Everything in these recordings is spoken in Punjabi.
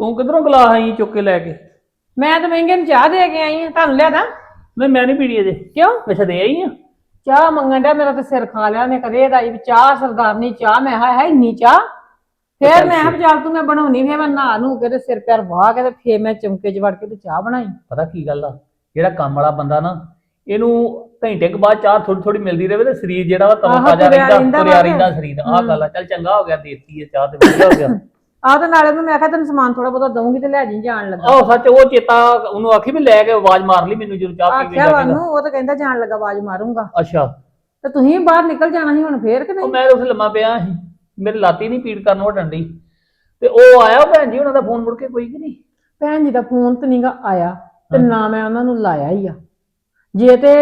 ਤੂੰ ਕਿਧਰੋਂ ਗਲਾਸ ਆਈ ਚੁੱਕ ਕੇ ਲੈ ਕੇ? ਮੈਂ ਤਾਂ ਮਹਿੰਗੇ ਨੂੰ ਚਾਹ ਦੇ ਕੇ ਆਈ ਹਾਂ ਤੁਹਾਨੂੰ ਲਿਆਦਾ ਨਹੀਂ ਮੈਂ ਨਹੀਂ ਪੀਣੀ ਅਜੇ। ਕਿਉਂ? ਅੱਛਾ ਦੇ ਆਈ ਆ? ਚਾਹ ਮੰਗਣ ਡਿਆ ਮੇਰਾ ਤਾਂ ਸਿਰ ਖਾ ਲਿਆ ਨੇ ਕਦੇ ਦਾ ਵੀ ਚਾਹ ਸਰਦਾਰਨੀ ਚਾਹ। ਮੈਂ ਹਾਏ ਹਾਏ ਇੰਨੀ ਚਾਹ? ਫੇਰ ਮੈਂ ਵੀ ਚੱਲ ਤੂੰ ਮੈਂ ਬਣਾਉਣੀ ਫੇਰ ਮੈਂ ਨਹਾ ਨੂੰ ਕੇ ਤੇ ਸਿਰ ਪੈਰ ਵਾਹ ਕੇ ਤੇ ਫੇਰ ਮੈਂ ਚਮਕੇ 'ਚ ਵੜ ਕੇ ਤੇ ਚਾਹ ਬਣਾਈ। ਪਤਾ ਕੀ ਗੱਲ ਆ? ਜਿਹੜਾ ਕੰਮ ਵਾਲਾ ਬੰਦਾ ਨਾ ਇਹਨੂੰ ਘੰਟੇ ਕੁ ਬਾਅਦ ਚਾਹ ਥੋੜੀ ਥੋੜੀ ਮਿਲਦੀ ਰਹੇ ਤੇ ਸਰੀਰ ਜਿਹੜਾ ਵਾ ਤਾਜ਼ਾ ਤੁਰਿਆ ਰਹਿੰਦਾ ਤੁਰਿਆ। ਰਹਿੰਦਾ ਸਰੀਰ ਆਹ ਗੱਲ ਆ ਚੱਲ ਚੰਗਾ ਹੋ ਗਿਆ ਦੇਤੀ ਹੈ ਚਾਹ ਤੇ ਵਧੀਆ ਹੋ ਗਿਆ। ਆਹ ਤੇ ਨਾਲੇ ਨੂੰ ਮੈਂ ਕਿਹਾ ਤੈਨੂੰ ਸਮਾਨ ਥੋੜਾ ਬਹੁਤਾ ਦਊਂਗੀ ਤੇ ਲੈ ਜੀ ਜਾਣ ਲੱਗਾ। ਆਹ ਸੱਚ ਉਹ ਚੇਤਾ ਉਹਨੂੰ ਆਖੀ ਵੀ ਲੈ ਕੇ ਆਵਾਜ਼ ਮਾਰ ਲਈ ਮੈਨੂੰ ਜਦੋਂ ਚਾਹ ਪੀ ਕੇ ਆਖਿਆ ਵਾਨੂੰ ਉਹ ਤਾਂ ਕਹਿੰਦਾ ਜਾਣ ਲੱਗਾ ਆਵਾਜ਼ ਮਾਰੂੰਗਾ। ਅੱਛਾ। ਤੇ ਤੁਸੀਂ ਬਾਹਰ ਨਿਕਲ ਜਾਣਾ ਸੀ ਹੁਣ ਫੇਰ ਕਿ ਉਹ ਨਹੀਂ? ਮੈਂ ਉਸ ਲੰਮਾ ਪਿਆ ਸੀ ਮੇਰੀ ਲਾਤੀ ਨਹੀਂ ਪੀੜ ਕਰਨ ਹਟਣ ਡਈ ਤੇ ਉਹ ਆਇਆ ਉਹ ਭੈਣ ਜੀ ਉਹਨਾਂ ਦਾ ਫੋਨ ਮੁੜ ਕੇ ਕੋਈ ਕਿ ਨਹੀਂ? ਭੈਣ ਜੀ ਦਾ ਫੋਨ ਤੇ ਨਹੀਂਗਾ ਆਇਆ ਤੇ ਨਾ ਮੈਂ ਉਹਨਾਂ ਨੂੰ ਲਾਇਆ ਹੀ ਆ। ਜੇ ਤੇ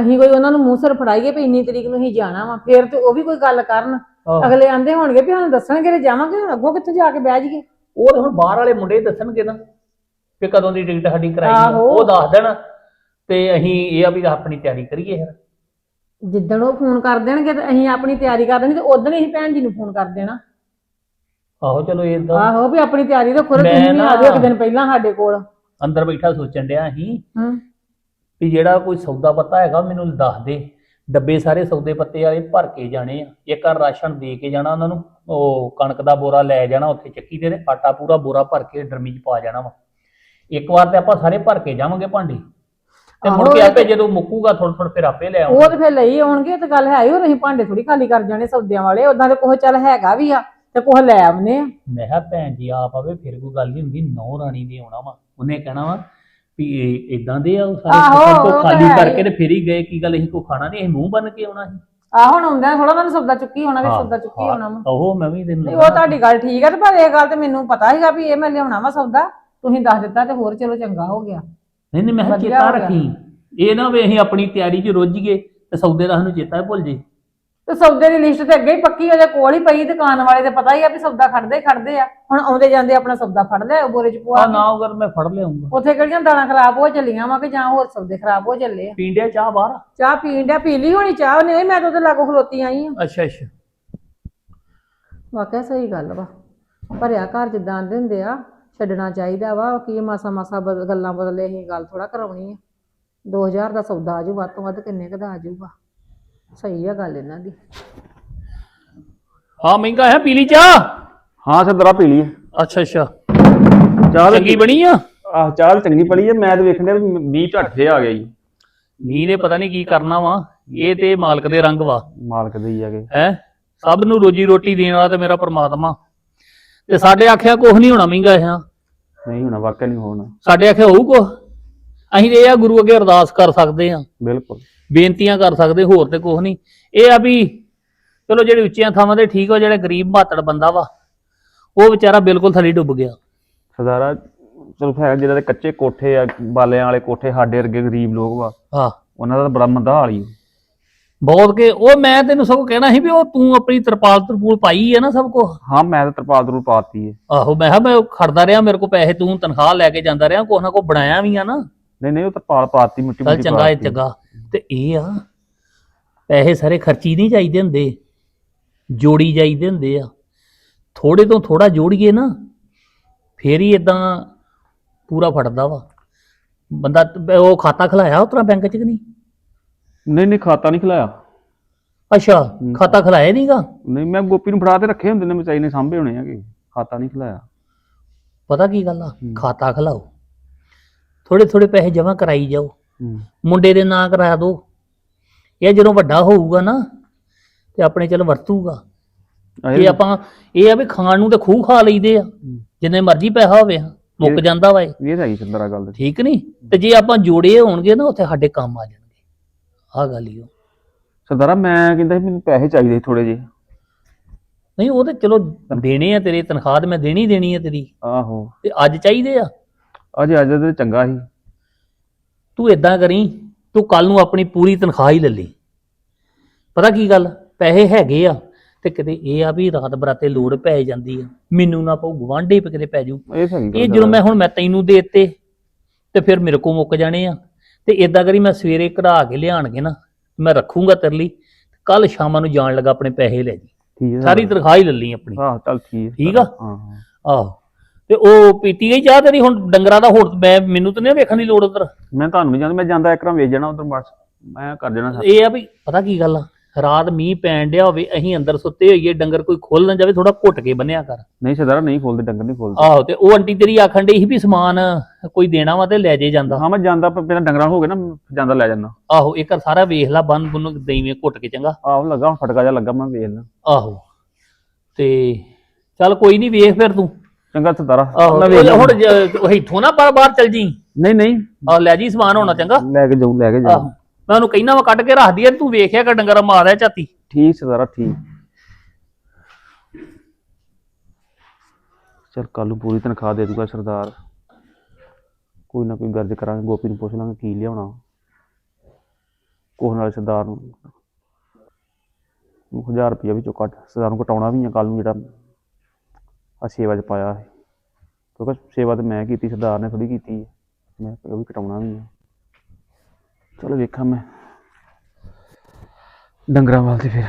ਅਸੀਂ ਕੋਈ ਉਹਨਾਂ ਨੂੰ ਮੂੰਹ ਸਿਰ ਫੜਾਈਏ ਵੀ ਇੰਨੀ ਤਰੀਕ ਨੂੰ ਹੀ ਜਾਣਾ ਵਾ ਫੇਰ ਤੇ ਉਹ ਵੀ ਕੋਈ ਗੱਲ ਕਰਨ। ਆਹ, ਅਗਲੇ ਆਂਦੇ ਹੋਣਗੇ ਵੀ ਸਾਨੂੰ ਦੱਸਣਗੇ ਤੇ ਜਾਵਾਂਗੇ ਹੁਣ ਅੱਗੋਂ ਕਿੱਥੇ ਜਾ ਕੇ ਬਹਿ ਜਾਈਏ? ਉਹ ਤਾਂ ਹੁਣ ਬਾਹਰ ਵਾਲੇ ਮੁੰਡੇ ਦੱਸਣਗੇ ਨਾ ਕਿ ਕਦੋਂ ਦੀ ਟਿਕਟ ਸਾਡੀ ਕਰਾਈ ਆ। ਆਹੋ। ਉਹ ਦੱਸ ਦੇਣ ਤੇ ਅਸੀਂ ਇਹ ਆ ਵੀ ਆਪਣੀ ਤਿਆਰੀ ਕਰੀਏ ਫਿਰ। ਜਿੱਦਣ ਉਹ ਫੋਨ ਕਰ ਦੇਣਗੇ ਤੇ ਅਸੀਂ ਆਪਣੀ ਤਿਆਰੀ ਕਰ ਦੇਣੀ ਤੇ ਉਦੋਂ ਹੀ ਅਸੀਂ ਭੈਣ ਜੀ ਨੂੰ ਫੋਨ ਕਰ ਦੇਣਾ। ਆਹੋ ਚਲੋ ਇਦਾਂ ਆਹੋ ਵੀ ਆਪਣੀ ਤਿਆਰੀ ਰੱਖੋ ਤੇ ਮੈਂ ਤੁਸੀਂ ਵੀ ਨਾ- ਆ ਜਾਓ ਇੱਕ ਦਿਨ ਪਹਿਲਾਂ ਸਾਡੇ ਕੋਲ। ਅੰਦਰ ਬੈਠਾ ਸੋਚਣ ਡਿਆ ਅਸੀਂ ਹੂੰ। ਵੀ ਜਿਹੜਾ ਕੋਈ ਸੌਦਾ ਪੱਤਾ ਹੈਗਾ ਮੈਨੂੰ ਦੱਸ ਦੇ। ਡੱਬੇ ਸਾਰੇ ਸੌਦੇ ਪੱਤੇ ਵਾਲੇ ਭਰ ਕੇ ਜਾਣੇ ਆ। ਇੱਕ ਵਾਰ ਰਾਸ਼ਨ ਦੇ ਕੇ ਜਾਣਾ ਉਹਨਾਂ ਨੂੰ ਉਹ ਕਣਕ ਦਾ ਬੋਰਾ ਲੈ ਜਾਣਾ ਉੱਥੇ ਚੱਕੀ ਤੇ ਆਟਾ ਪੂਰਾ ਬੋਰਾ ਭਰ ਕੇ ਡਰਮੀ 'ਚ ਪਾ ਜਾਣਾ ਵਾ। ਇੱਕ ਵਾਰ ਤੇ ਆਪਾਂ ਸਾਰੇ ਭਰ ਕੇ ਜਾਵਾਂਗੇ ਭਾਂਡੇ। ਤੇ ਮੁੜ ਕੇ ਆਪੇ ਜਦੋਂ ਮੁੱਕੂਗਾ ਥੋੜਾ ਥੋੜਾ ਫਿਰ ਆਪੇ ਲੈ ਆਉਂਗੇ ਉਹ ਤੇ ਫਿਰ ਲਈ ਆਉਣਗੇ ਤਾਂ ਗੱਲ ਹੈ ਹੀ ਉਹ ਅਸੀਂ ਭਾਂਡੇ ਥੋੜੀ ਖਾਲੀ ਕਰ ਜਾਣੇ ਸੌਦਿਆਂ ਵਾਲੇ ਉਦਾਂ ਤੇ ਕੋਹ ਚੱਲ ਹੈਗਾ ਵੀ ਆ ਤੇ ਕੋਹ ਲੈ ਆਉਨੇ ਆ। ਮੈਂ ਕਿਹਾ ਭੈਣ ਜੀ ਆਪ ਆਵੇ ਫਿਰ ਕੋਈ ਗੱਲ ਨਹੀਂ ਹੁੰਦੀ ਨੌ ਰਾਣੀ ਨੇ ਆਉਣਾ ਵਾ। ਉਹਨੇ ਕਹਿਣਾ ਵਾ ਵੀ ਇਹ ਇਦਾਂ ਦੇ ਆ ਉਹ ਸਾਰੇ ਆਹੋ, ਸਭ ਉਹ ਤੋਂ ਤਾਂ ਖਾਲੀ ਹੈ ਕਰਕੇ ਹੀ। ਤੇ ਫਿਰ ਹੀ ਗਏ ਕੀ ਗੱਲ ਅਸੀਂ ਕੋ ਖਾਣਾ ਨਹੀਂ? ਅਸੀਂ ਮੂੰਹ ਬੰਨ ਕੇ ਆਉਣਾ ਸੀ। ਆਹ ਹੁਣ ਆਉਂਦਾ ਥੋੜਾ ਮੈਨੂੰ ਸੌਦਾ ਚੁੱਕੀ ਹੋਣਾ ਵੀ ਸੌਦਾ ਚੁੱਕੀ ਹਾਂ, ਹੋਣਾ ਵਾ। ਉਹ ਮੈਂ ਵੀ ਤੈਨੂੰ ਉਹ ਤੁਹਾਡੀ ਗੱਲ ਠੀਕ ਹੈ ਤੇ ਪਰ ਇਹ ਗੱਲ ਤੇ ਮੈਨੂੰ ਪਤਾ ਸੀਗਾ ਵੀ ਇਹ ਮੈਂ ਲਿਆਉਣਾ ਵਾ ਸੌਦਾ। ਤੁਸੀਂ ਦੱਸ ਦਿੱਤਾ ਤੇ ਹੋਰ ਚਲੋ ਚੰਗਾ ਹੋ ਗਿਆ। ਨਹੀਂ ਨਹੀਂ ਮੈਂ ਕਿਹਾ ਵਧੀਆ ਚੇਤਾ ਹੋ ਗਿਆ। ਰੱਖੀ। ਇਹ ਨਾ ਵੀ ਅਸੀਂ ਆਪਣੀ ਤਿਆਰੀ 'ਚ ਰੁੱਝ ਗਏ ਤੇ ਸੌਦੇ ਦਾ ਸਾਨੂੰ ਚੇਤਾ ਹੀ ਭੁੱਲ ਜੇ। ਤੇ ਸੌਦੇ ਦੀ ਲਿਸਟ ਤੇ ਅੱਗੇ ਹੀ ਪੱਕੀ ਉਹਦੇ ਕੋਲ ਹੀ ਪਈ ਦੁਕਾਨ ਵਾਲੇ ਤੇ ਪਤਾ ਹੀ ਆ ਵੀ ਸੌਦਾ ਖੜਦੇ ਹੀ ਖੜਦੇ ਆ। ਹੁਣ ਆਉਂਦੇ ਜਾਂਦੇ ਆਪਣਾ ਸੌਦਾ ਫੜ ਲਿਆ ਬੋਰੇ ਚ ਪਵਾ ਆ। ਨਾ ਅਗਰ ਮੈਂ ਫੜ ਲਿਆਉਂਗਾ। ਉੱਥੇ ਕਿਹੜੀਆਂ ਦਾਲਾਂ ਖਰਾਬ ਹੋ ਚੱਲੀਆਂ ਵਾ ਕਿ ਜਾਂ ਹੋਰ ਸੌਦੇ ਖਰਾਬ ਹੋ ਚੱਲੇ ਆ? ਪੀਂਡਿਆ ਚਾਹ ਬਾਹਰ? ਚਾਹ ਪੀਣ ਡਿਆ ਪੀ ਲਈ ਹੋਣੀ ਚਾਹ ਨਹੀਂ ਮੈਂ ਤਾਂ ਉਹਦੇ ਲਾਗੋਂ ਖਲੋਤੀ ਆਈ ਆ। ਅੱਛਾ ਅੱਛਾ। ਵਾਕਿਆ ਸਹੀ ਗੱਲ ਵਾ। ਭਰਿਆ ਘਰ ਜਿੱਦਾਂ ਆਂਦੇ ਹੁੰਦੇ ਆ ਛੱਡਣਾ ਚਾਹੀਦਾ ਵਾ ਕੀ ਮਾਸਾ ਮਾਸਾ ਬਦ- ਗੱਲਾਂ ਬਦਲੇ ਅਸੀਂ ਗੱਲ ਥੋੜਾ ਕਰਾਉਣੀ ਆ। 2000 ਦਾ ਸੌਦਾ ਆਜੂ ਵੱਧ ਤੋਂ ਵੱਧ ਕਿੰਨੇ ਕੁ ਦਾ ਆਜੂਗਾ ਸਹੀ ਆ ਗੱਲ ਇਹਨਾਂ ਦੀ। ਹਾਂ ਮਹਿੰਗਾ ਹੈ ਪੀਲੀ ਚਾਹ? ਹਾਂ ਸਰਦਾਰਾ ਪੀ ਲਈ ਅੱਛਾ ਅੱਛਾ। ਚਾਹ ਤਾਂ- ਚੰਗੀ ਬਣੀ ਆ? ਆਹ ਚਾਹ ਤਾਂ ਚੰਗੀ ਪੜੀ ਹੈ ਮੈਂ ਤਾਂ ਵੇਖਣ ਡਿਆ ਵੀ ਮੀਂਹ ਝੱਟ ਫੇ ਆ ਗਿਆ ਜੀ। ਮੀਂਹ ਨੇ ਪਤਾ ਨਹੀਂ ਕੀ ਕਰਨਾ ਵਾ। ਇਹ ਤੇ ਮਾਲਕ ਦੇ ਰੰਗ ਵਾ। ਮਾਲਕ ਦੇ ਹੀ ਆਗੇ ਹੈ? ਸਭ ਨੂੰ ਰੋਜੀ ਰੋਟੀ ਦੇਣ ਵਾਲਾ ਤੇ ਮੇਰਾ ਪ੍ਰਮਾਤਮਾ। ਤੇ ਸਾਡੇ ਆਖਿਆ ਕੁਝ ਨਹੀਂ ਹੋਣਾ ਮਹਿੰਗਾ ਹੈ। ਨਹੀਂ ਹੋਣਾ ਵਾਕਿਆ ਨਹੀਂ ਹੋਣਾ। ਸਾਡੇ ਆਖਿਆ ਹੋਊ ਕੁਛ। ਅਸੀਂ ਤੇ ਇਹ ਆ ਗੁਰੂ ਅੱਗੇ ਅਰਦਾਸ ਕਰ ਸਕਦੇ ਆ ਬਿਲਕੁਲ। ਬੇਨਤੀਆਂ ਕਰ ਸਕਦੇ ਹੋਰ ਤੇ ਕੁਝ ਨਹੀਂ। ਇਹ ਆ ਵੀ ਚਲੋ ਜਿਹੜੇ ਉੱਚੀਆਂ ਥਾਵਾਂ ਤੇ ਠੀਕ ਹੋ ਜਿਹੜੇ ਗਰੀਬ ਮਾਤੜ ਬੰਦਾ ਵਾ ਉਹ ਵਿਚਾਰਾ ਬਿਲਕੁਲ ਥੱਲੇ ਡੁੱਬ ਗਿਆ। ਸਰਦਾਰਾ ਚਲੋ ਫਿਰ ਜਿਹੜਾ ਦੇ ਕੱਚੇ ਕੋਠੇ ਆ ਬਾਲਿਆਂ ਵਾਲੇ ਕੋਠੇ ਸਾਡੇ ਵਰਗੇ ਗਰੀਬ ਲੋਕ ਵਾ ਹਾਂ। ਉਹਨਾਂ ਦਾ ਬੜਾ ਮੰਦਾ ਹਾਲ ਹੀ ਬਹੁਤ ਕੇ ਉਹ ਮੈਂ ਤੈਨੂੰ ਸਭ ਕਹਿਣਾ ਸੀ ਵੀ ਉਹ ਤੂੰ ਆਪਣੀ ਤਰਪਾਲ ਤਰਪੂਲ ਪਾਈ ਹੈ ਨਾ ਸਭ ਕੁਛ? ਹਾਂ ਮੈਂ ਤਾਂ ਤਰਪਾਲ ਤਰੂਲ ਪਾਤੀ ਹੈ ਆਹੋ ਮੈਂ ਕਿਹਾ ਮੈਂ ਖੜਦਾ ਰਿਹਾ ਮੇਰੇ ਕੋ ਪੈਸੇ ਤੂੰ ਤਨਖਾਹ ਲੈ ਕੇ ਜਾਂਦਾ ਰਿਹਾ ਨਾ ਕੋ ਬਣਾਇਆ ਵੀ ਆ ਨਾ। ਨਹੀਂ ਨਹੀਂ ਉਹ ਤਰਪਾਲ ਪਾਤੀ ਮਿੱਟੀ ਮਿੱਟੀ ਚੰਗਾ ਪਾਤੀ। ਚੰਗਾ। ਤੇ ਇਹ ਆ ਪੈਸੇ ਸਾਰੇ ਖਰਚੀ ਨਹੀਂ ਚਾਹੀਦੇ ਹੁੰਦੇ ਜੋੜੀ ਜਾਈਦੇ ਹੁੰਦੇ ਆ। ਥੋੜੇ ਤੋਂ ਥੋੜਾ ਜੋੜੀਏ ਨਾ ਫੇਰ ਹੀ ਇਦਾਂ ਪੂਰਾ ਫੜਦਾ ਵਾ। ਬੰਦਾ ਉਹ ਖਾਤਾ ਖਲਾਇਆ ਉਤਰਾ ਬੈਂਕ ਚ ਕਿ ਨਹੀਂ? ਨਹੀਂ ਨਹੀਂ ਖਾਤਾ ਨਹੀਂ ਖਿਲਾਇਆ। ਅੱਛਾ ਖਾਤਾ ਖਲਾਇਆ ਨਹੀਂਗਾ ਨਹੀਂ ਮੈਂ ਗੋਪੀ ਨੂੰ ਫੜਾ ਤੇ ਰੱਖੇ ਹੁੰਦੇ ਨੇ ਮਚਾਈ ਨੇ ਸਾਂਭੇ ਹੋਣੇ ਹੈਗੇ। ਖਾਤਾ ਨਹੀਂ ਖਿਲਾਇਆ। ਪਤਾ ਕੀ ਗੱਲ ਆ? ਖਾਤਾ ਖਲਾਓ। ਥੋੜੇ ਥੋੜੇ ਪੈਸੇ ਜਮ੍ਹਾਂ ਕਰਾਈ ਜਾਓ। ਮੁੰਡੇ ਦੇ ਨਾਂ ਕਰਾ ਦਿਓ ਇਹ ਜਦੋਂ ਵੱਡਾ ਹੋਊਗਾ ਨਾ ਤੇ ਆਪਣੇ ਚੱਲ ਵਰਤੂਗਾ। ਇਹ ਆਪਾਂ ਇਹ ਆ ਵੀ ਖਾਣ ਨੂੰ ਤੇ ਖੂਹ ਖਾ ਲਈਦੇ ਆ। ਜਿੰਨੇ ਮਰਜ਼ੀ ਪੈਸਾ ਹੋਵੇ ਮੁੱਕ ਜਾਂਦਾ ਵਾ ਇਹ। ਇਹ ਤਾਂ ਹੈਗੀ ਸਰਦਾਰਾ ਗੱਲ ਠੀਕ ਨਹੀਂ? ਤੇ ਜੇ ਆਪਾਂ ਜੋੜੇ ਹੋਣਗੇ ਨਾ ਉੱਥੇ ਸਾਡੇ ਕੰਮ ਆ ਜਾਣਗੇ। ਆਹ ਗੱਲ ਹੀ ਉਹ ਸਰਦਾਰਾ ਮੈਂ ਕਹਿੰਦਾ ਮੈਨੂੰ ਪੈਸੇ ਚਾਹੀਦੇ ਥੋੜੇ ਜਿਹੇ। ਨਹੀਂ ਉਹ ਤੇ ਚਲੋ ਦੇਣੇ ਆ ਤੇਰੇ ਤਨਖਾਹ ਤੇ ਮੈਂ ਦੇਣੀ ਦੇਣੀ ਆ ਤੇਰੀ। ਆਹੋ। ਤੇ ਅੱਜ ਚਾਹੀਦੇ ਆ? ਅੱਜ ਅੱਜ ਤੇ ਚੰਗਾ ਸੀ। ਤੂੰ ਇਦਾਂ ਕਰੀ ਤੂੰ ਕੱਲ ਨੂੰ ਆਪਣੀ ਪੂਰੀ ਤਨਖਾਹ ਹੀ ਲੈ ਲਈ। ਪਤਾ ਕੀ ਗੱਲ? ਪੈਸੇ ਹੈਗੇ ਆ ਤੇ ਕਿਤੇ ਇਹ ਆ ਵੀ ਰਾਤ ਬਰਾਤੇ ਲੋੜ ਪੈ ਜਾਂਦੀ ਆ। ਮੈਨੂੰ ਨਾ ਪਊ ਗਵਾਂਢੀ ਪੇ ਕਿਤੇ ਪੈ ਜਾਊ ਇਹ ਜਦੋਂ ਮੈਂ ਹੁਣ ਮੈਂ ਤੈਨੂੰ ਦੇਤੇ ਤੇ ਫਿਰ ਮੇਰੇ ਕੋ ਮੁੱਕ ਜਾਣੇ ਆ। ਤੇ ਇਦਾਂ ਕਰੀ ਮੈਂ ਸਵੇਰੇ ਕਢਾ ਕੇ ਲਿਆਣਗੇ ਨਾ ਮੈਂ ਰੱਖੂੰਗਾ ਤੇਰੇ ਲਈ ਕੱਲ ਸ਼ਾਮਾਂ ਨੂੰ ਜਾਣ ਲੱਗਾ ਆਪਣੇ ਪੈਸੇ ਲੈ ਜੀ। ਠੀਕ ਹੈ ਸਾਰੀ ਤਨਖਾਹ ਹੀ ਲੈ ਲਈ ਆਪਣੀ। ਆਹ ਚੱਲ ਠੀਕ ਹੈ ਠੀਕ ਆ? ਹਾਂ ਹਾਂ। ਆਹੋ। ਤੇ ਉਹ ਪੀਤੀ ਗਈ ਚਾਹ ਤੇਰੀ ਹੁਣ ਡੰਗਰਾਂ ਦਾ ਹੋਰ ਮੈਂ ਮੈਨੂੰ ਤਾਂ ਨਹੀਂ ਵੇਖਣ ਦੀ ਲੋੜ ਉਧਰ। ਮੈਂ ਤੁਹਾਨੂੰ ਨਹੀਂ ਜਾਣਦਾ ਮੈਂ ਜਾਂਦਾ ਇੱਕ ਵੇਚ ਜਾਣਾ ਉਧਰ ਬਸ ਮੈਂ ਕਰ ਦੇਣਾ ਸਭ ਇਹ ਆ ਵੀ ਪਤਾ ਕੀ ਗੱਲ ਆ ਰਾਤ ਮੀਂਹ ਪੈਣ ਡਿਆ ਹੋਵੇ ਅਸੀਂ ਅੰਦਰ ਸੁੱਤੇ ਹੋਈਏ ਡੰਗਰ ਕੋਈ ਖੋਲ ਨਾ ਜਾਵੇ ਥੋੜਾ ਘੁੱਟ ਕੇ ਬੰਨਿਆ ਕਰ। ਨਹੀਂ ਸਰਦਾਰਾ ਨਹੀਂ ਖੋਲਦੇ ਡੰਗਰ ਨਹੀਂ ਖੋਲਦੇ। ਆਹੋ ਤੇ ਉਹ ਆਂਟੀ ਤੇਰੀ ਆਖਣ ਡਈ ਸੀ ਵੀ ਸਮਾਨ ਕੋਈ ਦੇਣਾ ਵਾ ਤੇ ਲੈ ਜੇ ਜਾਂਦਾ। ਹਾਂ ਮੈਂ ਜਾਂਦਾ ਪਰ ਪਹਿਲਾਂ ਡੰਗਰਾਂ ਹੋ ਗਏ ਨਾ ਜਾਂਦਾ ਲੈ ਜਾਂਦਾ। ਆਹੋ ਇੱਕ ਵਾਰ ਸਾਰਾ ਵੇਖ ਲਾ ਬੰਨ ਬੁੰਨ ਦੇਈਵੇਂ ਘੁੱਟ ਕੇ ਚੰਗਾ। ਆਹ ਲੱਗਾ ਹੁਣ ਫਟਕਾ ਜਾ ਲੱਗਾ ਮੈਂ ਵੇਚ ਲਾਂ। ਆਹੋ ਤੇ ਚੱਲ ਕੋਈ ਨਹੀਂ ਵੇਖ ਫਿਰ ਤੂੰ। ਚੰਗਾ ਸਰਦਾਰਾ ਆਹੋ ਮੈਂ। ਹੁਣ ਜ- ਉਹ ਇੱਥੋਂ ਨਾ ਬਾਹਰ ਬਾਹਰ ਚੱਲ ਜੀ। ਨਹੀਂ ਨਹੀਂ। ਆ ਲੈ ਜੀ ਸਮਾਨ ਹੋਣਾ ਚੰਗਾ। ਲੈ ਕੇ ਜਾਊ ਲੈ ਕੇ ਆਹੋ। ਜਾਊ ਮੈਂ ਉਹਨੂੰ ਕਹਿਣਾ ਵਾ ਕੱਢ ਕੇ ਰੱਖ ਦਈਏ ਤੂੰ ਵੇਖਿਆ ਕਿ ਡੰਗਰ ਮਾਰਿਆ ਝਾਤੀ। ਠੀਕ ਸਰਦਾਰਾ ਠੀਕ। ਚਲ ਕੱਲ ਨੂੰ ਪੂਰੀ ਤਨਖਾਹ ਦੇ ਦੂਗਾ ਸਰਦਾਰ। ਕੋਈ ਨਾ ਕੋਈ ਗਰਜ ਕਰਾਂਗੇ ਗੋਪੀ ਨੂੰ ਪੁੱਛ ਲਾਂਗੇ ਕੀ ਲਿਆਉਣਾ। ਕੋਹ ਨਾਲ ਸਰਦਾਰ ਨੂੰ 1000 ਰੁਪਇਆ ਵਿੱਚੋਂ ਕੱਟ ਸਰਦਾਰ ਨੂੰ ਕਟਾਉਣਾ ਵੀ ਆ ਕੱਲ ਨੂੰ ਜਿਹੜਾ ਆ ਸੇਵਾ ਚ ਪਾਇਆ ਹੈ ਕਿਉਂਕਿ ਸੇਵਾ ਤੇ ਮੈਂ ਕੀਤੀ, ਸਰਦਾਰ ਨੇ ਥੋੜੀ ਕੀਤੀ। ਹੈ ਮੈਂ ਕਿਹਾ ਉਹ ਵੀ ਕਟਾਉਣਾ ਵੀ ਆ। ਚਲ ਵੇਖਾਂ ਮੈਂ। ਡੰਗਰਾਂ ਵੱਲ ਤੇ ਫਿਰ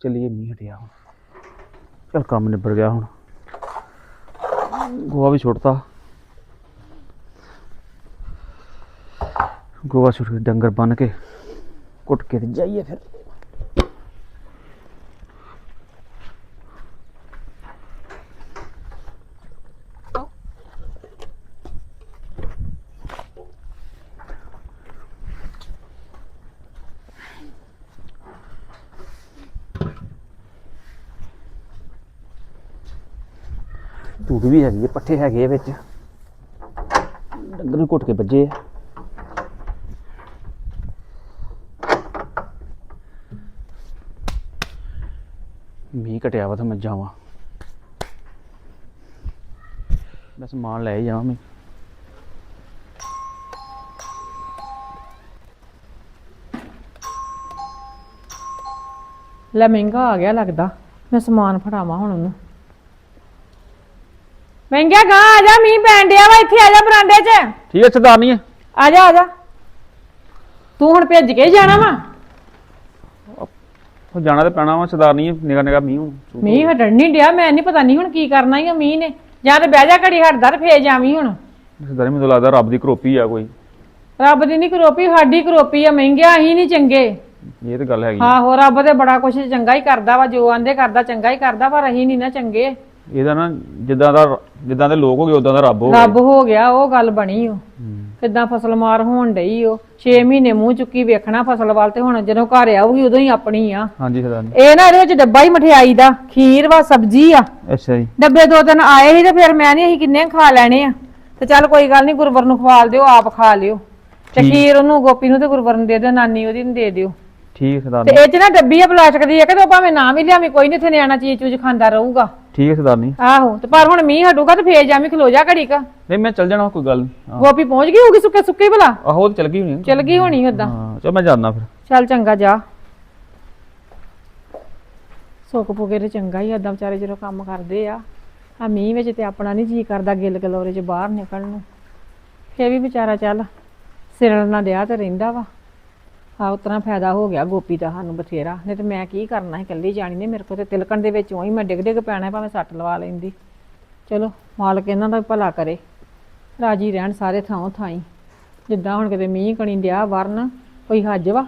ਚੱਲੀਏ ਮੀਂਹ ਹਟਿਆ ਹੁਣ। ਚਲ ਕੰਮ ਨਿਬੜ ਗਿਆ ਹੁਣ। ਗੋਆ ਵੀ ਛੁੱਟਤਾ ਗੋਆ ਛੁੱਟ ਕੇ ਡੰਗਰ ਬੰਨ ਕੇ ਕੁੱਟ ਕੇ ਤੇ ਜਾਈਏ ਫਿਰ। ਤੂੜੀ ਵੀ ਹੈਗੀ ਹੈ ਪੱਠੇ ਹੈਗੇ ਆ ਵਿੱਚ। ਡੰਗਰ ਵੀ ਘੁੱਟ ਕੇ ਵੱਜੇ ਆ। ਮੀਂਹ ਘਟਿਆ ਵਾ ਤਾਂ ਮੈਂ ਜਾਵਾਂ। ਮੈਂ ਸਮਾਨ ਲੈ ਜਾਵਾਂ ਮੈਂ ਲੈ ਮਹਿੰਗਾ ਆ ਗਿਆ ਲੱਗਦਾ। ਮੈਂ ਸਮਾਨ ਫੜਾਵਾਂ ਹੁਣ ਉਹਨੂੰ। ਮਹਿੰਗਾ ਗਾ ਆ ਜਾ ਮੀਂਹ ਪੈਣ ਡਿਆ ਵਾ ਇੱਥੇ ਆ ਜਾ ਬਰਾਂਡੇ 'ਚ। ਠੀਕ ਹੈ ਸਰਦਾਰ ਨਹੀਂ ਹੈ। ਆ ਜਾ ਆ ਜਾ। ਤੂੰ ਹੁਣ ਭੇਜ ਕੇ ਹੀ ਜਾਣਾ ਵਾ। ਉਹ ਜਾਣਾ ਤੇ ਪੈਣਾ ਵਾ ਸਰਦਾਰ ਨਹੀਂ ਨਿਗਾ ਨਿਗਾ ਮੀਂਹ ਹੁਣ। ਮੀਂਹ ਹਟਣ ਨਹੀਂ ਡਿਆ ਮੈਂ ਨਹੀਂ ਪਤਾ ਨਹੀਂ ਹੁਣ ਕੀ ਕਰਨਾ ਹੀ ਮੀਂਹ ਨੇ। ਜਾਂ ਤੇ ਬਹਿ ਜਾ ਘੜੀ ਹਟਦਾ ਤੇ ਫੇਰ ਜਾਵੀਂ ਹੁਣ। ਸਰਦਾਰ ਮੈਨੂੰ ਲੱਗਦਾ ਰੱਬ ਦੀ ਕਰੋਪੀ ਆ ਕੋਈ। ਰੱਬ ਦੀ ਨਹੀਂ ਕਰੋਪੀ ਸਾਡੀ ਕਰੋਪੀ ਆ ਮਹਿੰਗਿਆ ਅਸੀਂ ਨਹੀਂ ਚੰਗੇ। ਇਹ ਤੇ ਗੱਲ ਹੈਗੀ। ਆਹੋ ਰੱਬ ਤੇ ਬੜਾ ਕੁਛ ਚੰਗਾ ਹੀ ਕਰਦਾ ਵਾ ਜੋ ਆਂਦੇ ਕਰਦਾ ਚੰਗਾ ਹੀ ਕਰਦਾ ਪਰ ਅਸੀਂ ਨਹੀਂ ਨਾ ਚੰਗੇ। ਇਹਦਾ ਨਾ ਜਿੱਦਾਂ ਦਾ ਜਿੱਦਾਂ ਦੇ ਲੋਕ ਹੋ ਗਏ ਉਦਾਂ ਦਾ ਰੱਬ ਹੋ ਗਿਆ। ਰੱਬ ਹੋ ਗਿਆ ਉਹ ਗੱਲ ਬਣੀ ਓ ਕਿੱਦਾਂ ਫਸਲ ਮਾਰ ਹੋਣ ਡਈ ਉਹ। 6 ਮਹੀਨੇ ਮੂੰਹ ਚੁੱਕੀ ਵੇਖਣਾ ਫਸਲ ਵੱਲ ਤੇ ਹੁਣ ਜਦੋਂ ਘਰ ਆਊਗੀ ਉਦੋਂ ਹੀ ਆਪਣੀ ਆ। ਹਾਂਜੀ ਸਰਦਾਰ ਜੀ। ਇਹ ਨਾ ਇਹਦੇ ਵਿੱਚ ਡੱਬਾ ਹੀ ਮਠਿਆਈ ਦਾ ਖੀਰ ਵਾ ਸਬਜ਼ੀ ਆ। ਅੱਛਾ ਜੀ। ਡੱਬੇ ਦੋ ਤਿੰਨ ਆਏ ਸੀ ਤੇ ਫਿਰ ਮੈਂ ਨਹੀਂ ਅਸੀਂ ਕਿੰਨੇ ਖਾ ਲੈਣੇ ਆ। ਤੇ ਚੱਲ ਕੋਈ ਗੱਲ ਨਹੀਂ ਗੁਰਵਰ ਨੂੰ ਖਵਾਲ ਦਿਓ ਆਪ ਖਾ ਲਿਓ। ਤੇ ਖੀਰ ਉਹਨੂੰ ਗੋਪੀ ਨੂੰ ਤੇ ਗੁਰਵਰ ਨੂੰ ਦੇ ਦਿਓ ਨਾਨੀ ਉਹਦੀ ਨੂੰ ਦੇ ਦਿਓ। ਠੀਕ ਤੇ ਇਹ ਚ ਨਾ ਡੱਬੀ ਆ ਪਲਾਸਟਿਕ ਦੀ ਆ ਕਿ ਤੇ ਭਾਵੇਂ ਨਾ ਵੀ ਲਿਆਵੀਂ ਕੋਈ ਨਹੀਂ ਇੱਥੇ ਨਿਆਣਾ ਚੀਜ਼ ਚੂਜ ਖਾਂਦਾ ਰਹੂਗਾ। ਠੀਕ ਹੈ ਸਰਦਾਰ ਨਹੀਂ ਆਹੋ ਤੇ ਪਰ ਹੁਣ ਮੀਂਹ ਹਟੂਗਾ ਤੇ ਫੇਰ ਜਾਵੀਂ ਖਲੋ ਜਾ ਘੜੀ ਕਾ। ਨਹੀਂ ਮੈਂ ਚੱਲ ਜਾਣਾ ਕੋਈ ਗੱਲ ਨਹੀਂ ਹਾਂ। ਗੋਪੀ ਪਹੁੰਚ ਗਈ ਹੋਊਗੀ ਸੁੱਕੇ ਸੁੱਕੇ ਭਲਾ? ਆਹੋ ਉਹ ਤਾਂ ਚੱਲ ਗਈ ਹੋਣੀ ਚਲ ਗਈ ਹੋਣੀ ਓਦਾਂ। ਹਾਂ ਚਲ ਮੈਂ ਜਾਂਦਾ ਫਿਰ। ਚੱਲ ਚੰਗਾ ਜਾ। ਸੁੱਕ ਪੁਕੇ ਤੇ ਚੰਗਾ ਹੀ ਏਦਾਂ ਵਿਚਾਰੇ ਜਦੋਂ ਕੰਮ ਕਰਦੇ ਆ। ਆ ਮੀਂਹ ਵਿੱਚ ਤੇ ਆਪਣਾ ਨਹੀਂ ਜੀ ਕਰਦਾ ਗਿੱਲ ਗਲੋਰੇ ਚ ਬਾਹਰ ਨਿਕਲਣ ਨੂੰ। ਫੇਰ ਵੀ ਵਿਚਾਰਾ ਚੱਲ ਸਿਰਣ ਨਾ ਡਿਆ ਤੇ ਰਹਿੰਦਾ ਵਾ। ਆ ਉਤਨਾ ਫਾਇਦਾ ਹੋ ਗਿਆ ਗੋਪੀ ਦਾ ਸਾਨੂੰ ਬਥੇਰਾ। ਨਹੀਂ ਤੇ ਮੈਂ ਕੀ ਕਰਨਾ ਸੀ ਇਕੱਲੀ ਜਾਣੀ ਨੇ ਮੇਰੇ ਕੋਲ ਤੇ ਤਿਲਕਣ ਦੇ ਵਿੱਚ ਉਹੀ ਮੈਂ ਡਿੱਗ ਡਿੱਗ ਪੈਣਾ ਭਾਵੇਂ ਸੱਟ ਲਵਾ ਲੈਂਦੀ। ਚਲੋ ਮਾਲਕ ਇਹਨਾਂ ਦਾ ਭਲਾ ਕਰੇ। ਰਾਜੀ ਰਹਿਣ ਸਾਰੇ ਥਾਂ ਥਾਈ। ਜਿੱਦਾਂ ਹੁਣ ਕਿਤੇ ਮੀਂਹ ਕਣੀ ਡਿਆ ਵਰਨ ਕੋਈ ਹੱਜ ਵਾ?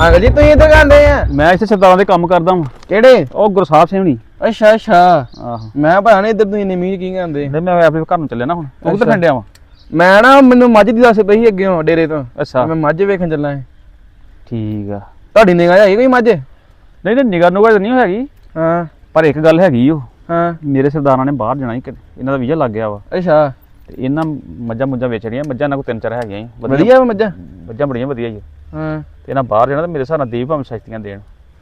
ਅੰਕਲ ਜੀ ਤੁਸੀਂ ਇੱਧਰ ਕਰਦੇ ਆ? ਮੈਂ ਇੱਥੇ ਸਰਦਾਰਾਂ ਦੇ ਕੰਮ ਕਰਦਾ ਹਾਂ ਕਿਹੜੇ? ਉਹ ਗੁਰਸਾਹਿਬ ਸਿੰਘ ਹੁਣੀ। ਅੱਛਾ ਅੱਛਾ। ਆਹੋ। ਮੈਂ ਨਹੀਂ ਇੱਧਰ ਤੁਸੀਂ ਇੰਨੇ ਮੀਂਹ ਕੀ ਕਰਦੇ? ਤੇ ਮੈਂ ਆਪਣੇ ਘਰ ਨੂੰ ਚੱਲਿਆ ਨਾ ਹੁਣ। ਉਹ ਕਿੱਥੇ ਅੱਛਾ। ਖੰਡਿਆ ਵਾ? ਮੈਂ ਨਾ ਮੈਨੂੰ ਮੱਝ ਦੀ ਦੱਸ ਪਈ ਅੱਗੇ ਡੇਰੇ ਤੋਂ। ਅੱਛਾ। ਮੈਂ ਮੱਝ ਵੇਖਣ ਚੱਲਾਂ ਸੀ। ਠੀਕ ਆ। ਤੁਹਾਡੀ ਨਿਗਾਹ ਹੈਗੀ ਕੋਈ ਮੱਝ? ਨਹੀਂ ਨਹੀਂ ਨਿਗਰ ਨੂਗਾ ਨਹੀਂ ਹੈਗੀ। ਹਾਂ। ਪਰ ਇੱਕ ਗੱਲ ਹੈਗੀ ਉਹ। ਹਾਂ। ਮੇਰੇ ਸਰਦਾਰਾਂ ਨੇ ਬਾਹਰ ਜਾਣਾ ਹੀ ਕਿਤੇ। ਇਹਨਾਂ ਦਾ ਵੀਜ਼ਾ ਲੱਗ ਗਿਆ ਵਾ। ਅੱਛਾ। ਤੇ ਇਹਨਾਂ ਮੱਝਾਂ ਮੁੱਝਾਂ ਵੇਚਣੀਆਂ। ਮੱਝਾਂ ਨਾਲ ਕੋ ਤਿੰਨ ਚਾਰ ਹੈਗੀਆਂ ਵਧੀਆ ਮੱਝਾਂ? ਮੱਝਾਂ ਬੜੀਆਂ ਵਧੀਆ ਜੀ। ਹਾਂ। ਤੇ ਇਹਨਾਂ ਬਾਹਰ ਜਾਣਾ ਤੇ ਮੇਰੇ ਹਿਸਾਬ ਨਾਲ ਦੇਵ ਭਾਵੇਂ ਸਸਤੀਆਂ ਦੇਣ।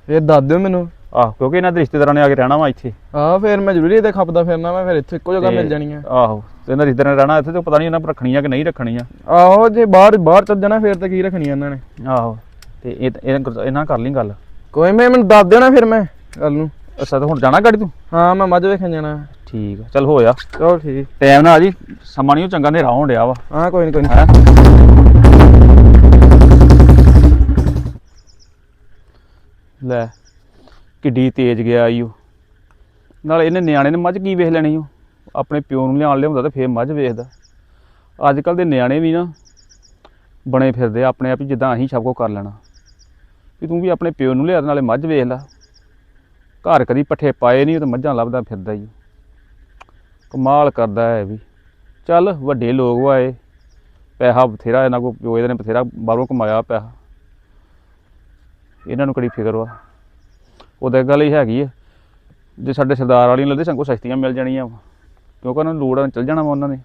ਫੇਰ ਦੱਸ ਦਿਓ ਮੈਨੂੰ। ਆਹ ਕਿਉਂਕਿ ਇਹਨਾਂ ਦੇ ਰਿਸ਼ਤੇਦਾਰਾਂ ਨੇ ਆ ਕੇ ਰਹਿਣਾ ਵਾ ਇੱਥੇ। ਆਹ ਫੇਰ ਮੈਂ ਜ਼ਰੂਰੀ ਇੱਥੇ ਖੱਪਦਾ ਫਿਰਨਾ ਮੈਂ ਫਿਰ ਇੱਥੇ ਇੱਕੋ ਜਗ੍ਹਾ ਮਿਲ ਤੇ- ਜਾਣੀਆਂ ਆਹੋ ਤੇ ਇਹਨਾਂ ਰਿਸ਼ਤੇਦਾਰਾਂ ਨੇ ਰਹਿਣਾ ਇੱਥੇ ਤੇ ਪਤਾ ਨਹੀਂ ਇਹਨਾਂ ਰੱਖਣੀਆਂ ਕਿ ਨਹੀਂ ਰੱਖਣੀਆਂ। ਆਹੋ ਜੇ ਬਾਹਰ ਬਾਹਰ ਚੱਲ ਜਾਣਾ ਫੇਰ ਤਾਂ ਕੀ ਰੱਖਣੀ ਇਹਨਾਂ ਨੇ? ਆਹੋ ਤੇ ਇਹ ਇਹ ਇਹਨਾਂ ਕਰ ਲਈ ਗੱਲ। ਕੋਈ ਮੈਂ ਮੈਨੂੰ ਦੱਸ ਦੇਣਾ ਫਿਰ ਮੈਂ ਕੱਲ ਨੂੰ। ਅੱਛਾ ਤੇ ਹੁਣ ਜਾਣਾ ਗਾੜੀ ਤੂੰ? ਹਾਂ ਮੈਂ ਮੱਝ ਵੇਖਣ ਜਾਣਾ। ਠੀਕ ਆ ਚੱਲ ਹੋ ਜਾ। ਚਲੋ ਠੀਕ। ਟਾਈਮ ਨਾਲ ਆ ਜੀ ਸਮਾਂ ਨਹੀਂ ਉਹ ਚੰਗਾ ਹਨੇਰਾ ਹੋਣ ਡਿਆ ਵਾ। ਹਾਂ ਕੋਈ ਨਹੀਂ ਕੋਈ ਨਹੀਂ ਲੈ, ਕਿੱਡੀ ਤੇਜ਼ ਗਿਆ ਈ ਉਹ। ਨਾਲ ਇਹਨੇ ਨਿਆਣੇ ਨੇ ਮੱਝ ਕੀ ਵੇਖ ਲੈਣੀ ਉਹ ਆਪਣੇ ਪਿਓ ਨੂੰ ਲਿਆਣ ਲਿਆਉਂਦਾ ਤੇ ਫੇਰ ਮੱਝ ਵੇਖਦਾ। ਅੱਜ ਕੱਲ ਦੇ ਨਿਆਣੇ ਵੀ ਨਾ ਬਣੇ ਫਿਰਦੇ ਆ, ਆਪਣੇ ਆਪ ਹੀ ਜਿੱਦਾਂ ਅਸੀਂ ਸਭ ਕੁਝ ਕਰ ਲੈਣਾ। ਵੀ ਤੂੰ ਵੀ ਆਪਣੇ ਪਿਓ ਨੂੰ ਲਿਆ ਨਾਲੇ ਮੱਝ ਵੇਖ ਲੈ। ਘਰ ਕਦੀ ਪੱਠੇ ਪਾਏ ਨਹੀਂ ਉਹ ਤਾਂ ਮੱਝਾਂ ਲੱਭਦਾ ਫਿਰਦਾ ਹੀ ਕਮਾਲ ਕਰਦਾ ਹੈ ਵੀ। ਚੱਲ, ਵੱਡੇ ਲੋਕ ਵਾਏ ਪੈਸਾ ਬਥੇਰਾ ਇਹਨਾਂ ਕੋ ਪਿਓ ਇਹਦੇ ਨੇ ਬਥੇਰਾ ਬਾਹਰੋਂ ਕਮਾਇਆ ਪੈਸਾ। ਇਹਨਾਂ ਨੂੰ ਕਿਹੜੀ ਫਿਕਰ ਵਾ? ਉਹਦਾ ਗੱਲ ਹੀ ਹੈਗੀ ਹੈ ਜੇ ਸਾਡੇ ਸਰਦਾਰ ਵਾਲੀ ਨੂੰ ਲੱਦੇ ਸੰਗੋ ਸਸਤੀਆਂ ਮਿਲ ਜਾਣੀਆਂ ਵਾ ਕਿਉਂਕਿ ਉਹਨਾਂ ਨੂੰ ਲੋੜ ਆ ਚਲ ਜਾਣਾ ਵਾ ਉਹਨਾਂ ਨੇ।